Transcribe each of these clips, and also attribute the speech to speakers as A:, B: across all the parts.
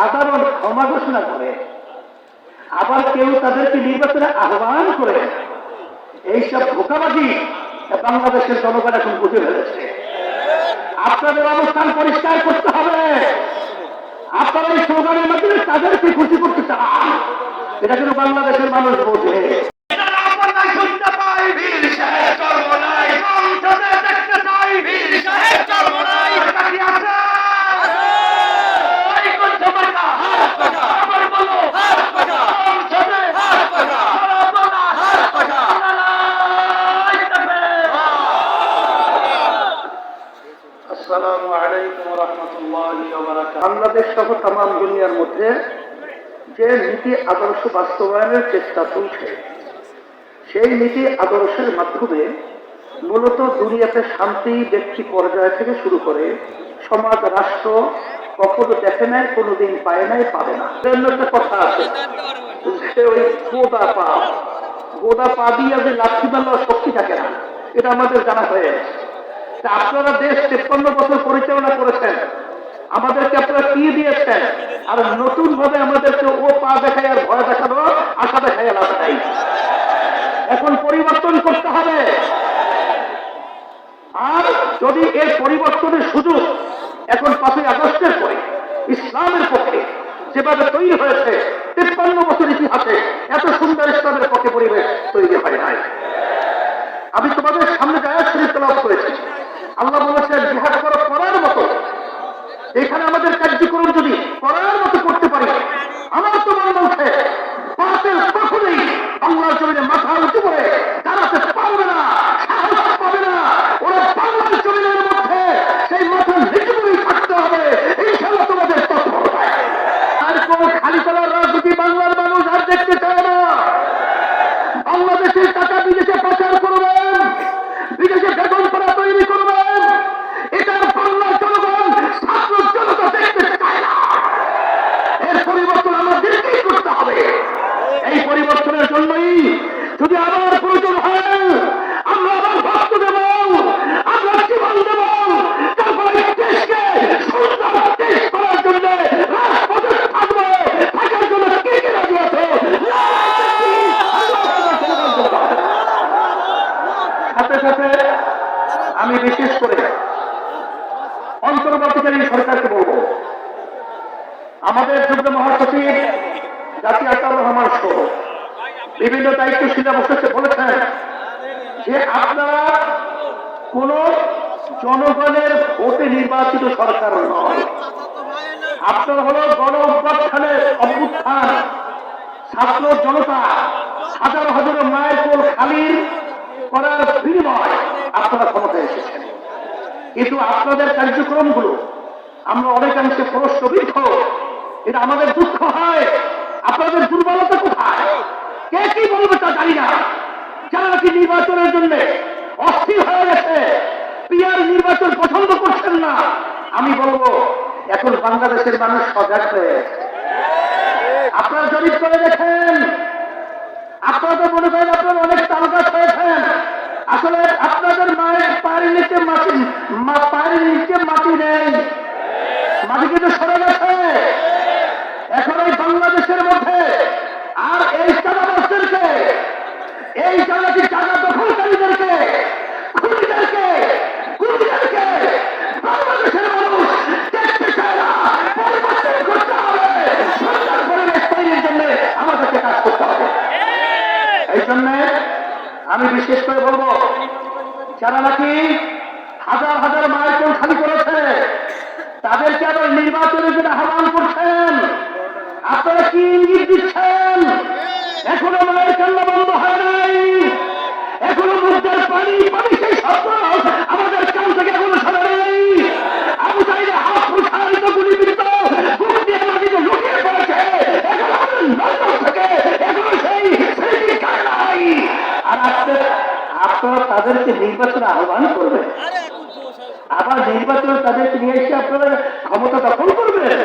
A: সাধারণ ক্ষমা ঘোষণা করে। আবার কেউ তাদেরকে নির্বাচনে আহ্বান করে। এইসব ধোকাবাজি বাংলাদেশের জনগণ এখন বুঝে ফেলেছে। আপনাদের অবস্থান পরিষ্কার করতে হবে। আপনারা এই স্লোগানের মাধ্যমে তাদেরকে খুশি করতে চান। এটা কিন্তু বাংলাদেশের মানুষ বোঝে। বাংলাদেশ সহ তাম দুনিয়ার মধ্যে যে নীতি আদর্শ বাস্তবায়নের চেষ্টা চলছে, সেই নীতি আদর্শের মাধ্যমে মূলত দুনিয়াতে শান্তি ব্যক্তি পর্যায় থেকে শুরু করে সমাজ, রাষ্ট্র কখনো দেখে নাই, কোনোদিন পায় নাই, পাবে না। একটা কথা আছে, যে ওই গোদা পা গোদা পা দিয়ে যে লাঠি মারলে শক্তি থাকে না, এটা আমাদের জানা হয়ে আপনারা দেশ তেপ্পান্ন বছর পরিচালনা করেছেন আমাদেরকে আপনারা কি দিয়েছেন। আর নতুন ভাবে আমাদেরকে ও পা দেখায় আর ভয় দেখানো, আশা দেখায় লাভ নাই। এখন পরিবর্তন করতে হবে। আর যদি এর পরিবর্তনের সুযোগ এখন পাঁচই আগস্টের পরে ইসলামের পক্ষে যেভাবে তৈরি হয়েছে, তেপ্পান্ন বছর ইতিহাসে এত সুন্দর ইসলামের পক্ষে পরিবেশ তৈরি হয় নাই। আমি তোমাদের সামনে গায়ের শরীর তলাপ করেছি। আল্লাহ বলেছেন, জিহাদ করো এখানে আমাদের কার্যক্রম যদি করার মতো করতে পারি আমার তো মনে বলছে কখনোই মাথা উঁচু করে দাঁড়াতে পারবে না সাহস পাবে না ওরা বাংলার জমিনের মধ্যে সেই মাথা নিচু করেই থাকতে হবে ইনশাল্লাহ তোমাদের তৎপরতায় আর কোন খালি করার রাজনীতি বাংলার মানুষ আর দেখতে চায় না বাংলাদেশের টাকা বিদেশে পাচার করবেন বিদেশে বেতন করা তৈরি করবেন এটার বাংলার জনগণ ছাত্র জনতা দেখতে চায় না এর পরিবর্তন আমাদেরকেই করতে হবে এই পরিবর্তনের জন্যই যদি আবার প্রয়োজন হয় আমরা আবার ভক্ত দেব আমরা জীবন দেব তারপরে এই দেশকে সুন্দর দেশ করার জন্য রাজপথে থাকবে থাকার জন্য কে কে রাজি আছে সাথে আমি বিশেষ করে অন্তর্বর্তীকালীন সরকারকে বলব। আমাদের যুগ্ম মহাসচিব জাতি আতার রহমান সহ বিভিন্ন দায়িত্বশীলা বসেছে বলেছেন যে আপনারা কোন জনগণের ভোটে নির্বাচিত সরকার নয়। আপনার হলো গণ অভ্যুত্থানের অভ্যুত্থান, ছাত্র জনতা, হাজার হাজার মায়ের কোল খালির করার আপনারা ক্ষমতায় এসেছেন। কিন্তু আপনাদের কার্যক্রমগুলো আমরা অনেকাংশে প্রশ্নবিদ্ধ এটা আমাদের দুঃখ হয়। আপনাদের দুর্বলতা কোথায়? কে কি বলবে তা জানি না। যারা নাকি নির্বাচনের জন্য অস্থির হয়ে গেছে পিয়ার নির্বাচন পছন্দ করছেন না, আমি বলব, এখন বাংলাদেশের মানুষ সজাগ হয়ে আপনারা জরিপ করে দেখেন। আপনারা তো মনে করেন আপনারা অনেক তালগাছ হয়েছেন। আসলে আপনাদের মায়ের পায়ের নিচে মাটি পায়ের নিচে মাটি নেই। মাটি কিন্তু সরে গেছে। এখন এই বাংলাদেশের মধ্যে আর এই চাঁদাবাসদেরকে এই চাঁদাটি চাঁদা দখলকারীদেরকে খুনিদেরকে খুনিদেরকে বাংলাদেশের মানুষ দেখতে চায় না পরিবর্তন করতে হবে সুন্দর পরিবেশ তৈরির জন্য আমাদেরকে কাজ করতে হবে এই জন্য আমি বিশেষ করে বলব, যারা নাকি হাজার হাজার মায়ের খালি করেছে, তাদেরকে আবার নির্বাচনের জন্য আহ্বান করছেন। আপনারা কি ইঙ্গিত দিচ্ছেন? আপনারা তাদেরকে নির্বাচনে আহ্বান করবেন। আবার নির্বাচনে তাদেরকে নিয়ে এসে আপনারা ক্ষমতা দখল করবেন।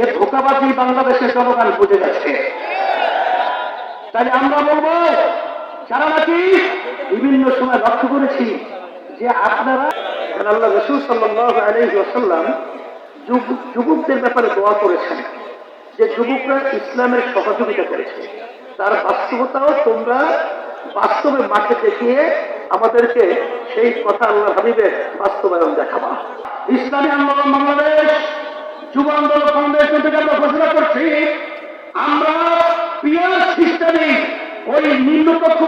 A: এ ধোকাবাজি বাংলাদেশের জনগণ বুঝে যাচ্ছে। তাই আমরা বলব, যারা নাকি বিভিন্ন সময় লক্ষ্য করেছি যে আপনারা আল্লাহ রসুল সাল্লাহ আলহি আসাল্লাম যুবকদের ব্যাপারে দোয়া করেছেন, যে যুবকরা ইসলামের সহযোগিতা করেছে। তার বাস্তবতাও তোমরা বাস্তবে মাঠে দেখিয়ে আমাদেরকে সেই কথা আল্লাহ হাবিবের বাস্তবায়ন দেখাবা। ইসলামী আন্দোলন বাংলাদেশ যুব আন্দোলন ফাউন্ডেশন থেকে আমরা ঘোষণা করছি, আমরা পিয়ার সিস্টেমে ওই নিম্ন কক্ষ